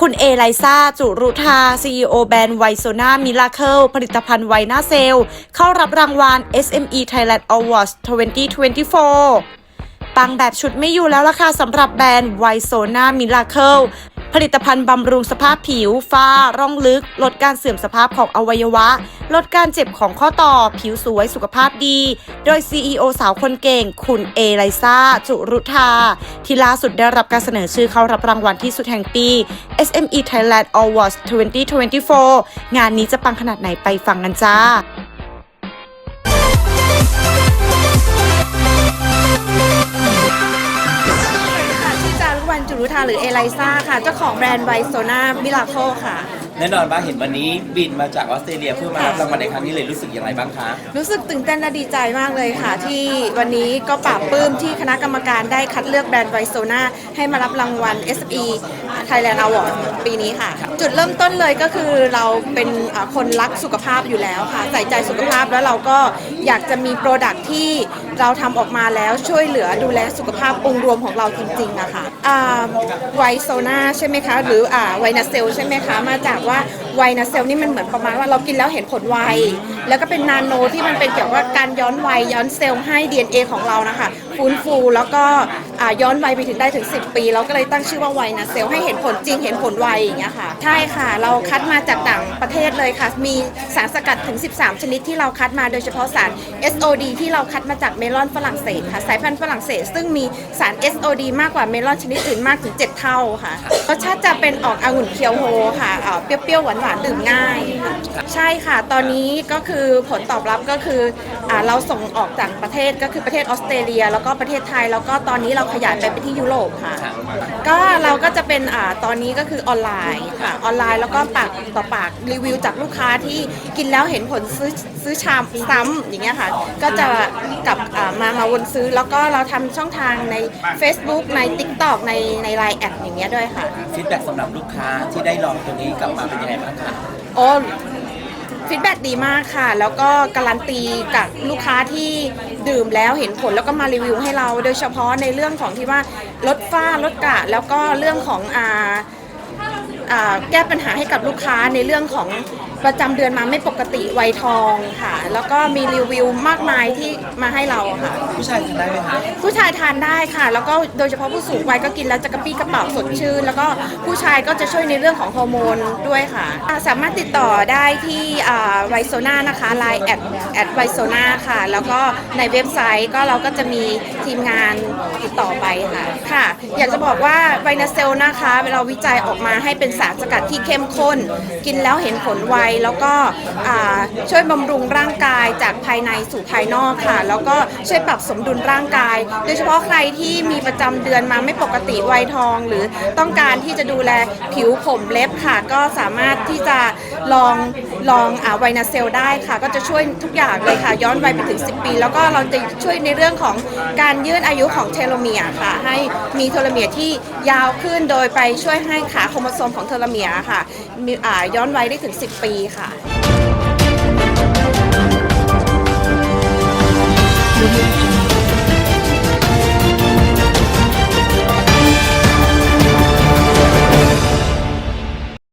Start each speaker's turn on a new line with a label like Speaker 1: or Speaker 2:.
Speaker 1: คุณเอไลซาจุรุธา CEO แบรนด์ไวโซนามิลาเคิลผลิตภัณฑ์ไวน่าเซล เข้ารับรางวัล SME Thailand Awards 2024 ปังแบบชุดไม่อยู่แล้วล่ะค่ะสำหรับแบรนด์ไวโซนามิลาเคิล ผลิตภัณฑ์บำรุงสภาพผิว ฝ้า ร่องลึก ลดการเสื่อมสภาพของอวัยวะ ลดการเจ็บของข้อต่อ ผิวสวยสุขภาพดี โดย CEO สาวคนเก่ง คุณเอไลซาจุรุธา ที่ล่าสุดได้รับการเสนอชื่อเข้ารับรางวัลที่สุดแห่งปี SME Thailand Awards 2024 งานนี้จะปังขนาดไหนไปฟังกันจ้า
Speaker 2: รุวรรณจุรุธาหรือเอไลซ่าค่ะเจ้าของแบรนด์ไวโซนามิลาโคค่ะ
Speaker 3: แน่นอนว่าเห็นวันนี้บินมาจากออสเตรเลียเพื่อมารับรางวัลในครั้งนี้เลยรู้สึกอย่างไรบ้างคะ
Speaker 2: รู้สึกตื่นเต้นและดีใจมากเลยค่ะ ที่วันนี้ก็ปราบปลื้มที่คณะกรรมการได้คัดเลือกแบรนด์ไวโซนาให้มารับรางวัล SE Thailand Award ปีนี้ค่ะ จุดเริ่มต้นเลยก็คือเราเป็นอ่าคนรักสุขภาพอยู่แล้วค่ะ ใส่ใจสุขภาพแล้วเราก็อยากจะมีโปรดักที่ เราทำออกมาแล้วช่วยเหลือดูแลสุขภาพองค์รวมของเราจริงๆอะค่ะไวโซนาใช่ไหมคะ หรืออ่าไวนาเซลใช่ไหมคะ มาจากว่าไวนาเซลนี่มันเหมือนประมาณว่าเรากินแล้วเห็นผลไว แล้วก็เป็นนาโนที่มันเป็นเกี่ยวกับการย้อนวัยย้อนเซลล์ให้ DNA ของเรานะคะ ฟื้นฟูแล้วก็ย้อนวัยไปถึงได้ถึง 10 ปี เราก็เลยตั้งชื่อว่าไวนาเซลให้เห็นผลจริงเห็นผลไวอย่างเงี้ยค่ะใช่ค่ะ เราคัดมาจากต่างประเทศเลยค่ะ มีสารสกัดถึง 13 ชนิดที่เราคัดมาโดยเฉพาะสาร SOD ที่เราคัดมาจากเมลอนฝรั่งเศสค่ะสายพันธุ์ฝรั่งเศส ซึ่งมีสาร SOD มากกว่าเมลอนชนิดอื่นมากถึง 7 เท่าค่ะรสชาติจะเป็นออกองุ่นเคียวโฮค่ะอ่าเปรี้ยวๆหวานๆดื่มง่ายค่ะใช่ค่ะ ตอนนี้ก็คือผลตอบรับก็คืออเราส่งออกจากประเทศก็คือประเทศออสเตรเลียแล้วก็ประเทศไทย แล้วก็ตอนนี้เราขยายไปไปที่ยุโรปค่ะ ก็เราก็จะเป็นอ่าตอนนี้ก็คือออนไลน์ค่ะออนไลน์แล้วก็ปากต่อปากรีวิวจากลูกค้าที่กินแล้วเห็นผลซื้อซื้อชามซ้ำอย่างเงี้ยค่ะ ก็จะกลับอ่ามามาวนซื้อ แล้วก็เราทำช่องทางใน Facebook ใน TikTok ในใน Line แอดอย่างเงี้ยด้วยค่ะ
Speaker 3: ฟีดแบ็กสำหรับลูกค้าที่ได้ลองตัวนี้กลับมาเป็นยังไงบ้างคะ
Speaker 2: โอ้ ฟีดแบ็ดีมากค่ะ แล้วก็การันตีกับลูกค้าที่ดื่มแล้วเห็นผลแล้วก็มารีวิวให้เรา โดยเฉพาะในเรื่องของที่ว่าลดฝ้าลดกระแล้วก็เรื่องของอ่าอ่าแก้ปัญหาให้กับลูกค้าในเรื่องของ ประจำเดือนมาไม่ปกติไวยทองค่ะ แล้วก็มีรีวิวมากมายที่มาให้เราค่ะ
Speaker 3: ผู้ชายทานได้ไหมคะ
Speaker 2: ผู้ชายทานได้ค่ะ แล้วก็โดยเฉพาะผู้สูงวัยก็กินแล้วจะกระปี้กระเป๋าสดชื่น แล้วก็ผู้ชายก็จะช่วยในเรื่องของฮอร์โมนด้วยค่ะอ่าสามารถติดต่อได้ที่ไวโซนานะคะ Line แอดแอดไวโซนาค่ะ แล้วก็ในเว็บไซต์ก็เราก็จะมีทีมงานติดต่อไปค่ะค่ะ อยากจะบอกว่าไวนาเซลนะคะเราวิจัยออกมาให้เป็นสารสกัดที่เข้มข้น กินแล้วเห็นผลไวแล้วก็ช่วยบำรุงร่างกายจากภายในสู่ภายนอกค่ะ แล้วก็ช่วยปรับสมดุลร่างกาย โดยเฉพาะใครที่มีประจำเดือนมาไม่ปกติวัยทอง หรือต้องการที่จะดูแลผิวผมเล็บค่ะ ก็สามารถที่จะลอง ลองอ่าไวนาเซลได้ค่ะ ก็จะช่วยทุกอย่างเลยค่ะ ย้อนวัยไปถึง 10 ปี แล้วก็เราจะช่วยในเรื่องของการยืดอายุของเทโลเมียร์ค่ะ ให้มีเทโลเมียร์ที่ยาวขึ้นโดยไปช่วยให้ขาโครโมโซมของเทโลเมียร์ค่ะมีอ่าย้อนวัยได้ถึง 10 ปีค่ะ
Speaker 4: Thank